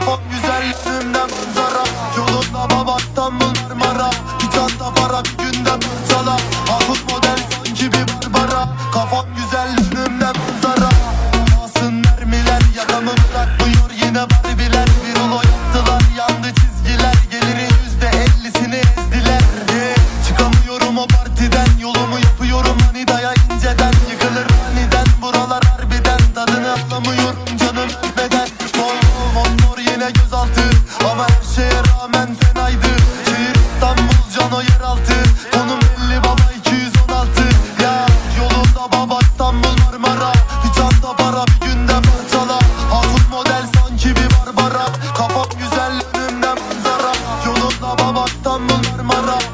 Kafam güzelliğimden manzara Yolunda baba İstanbul Marmara Bir çanta para bir barbara Kafam güzel önümde manzara Yolunda baba İstanbul Marmara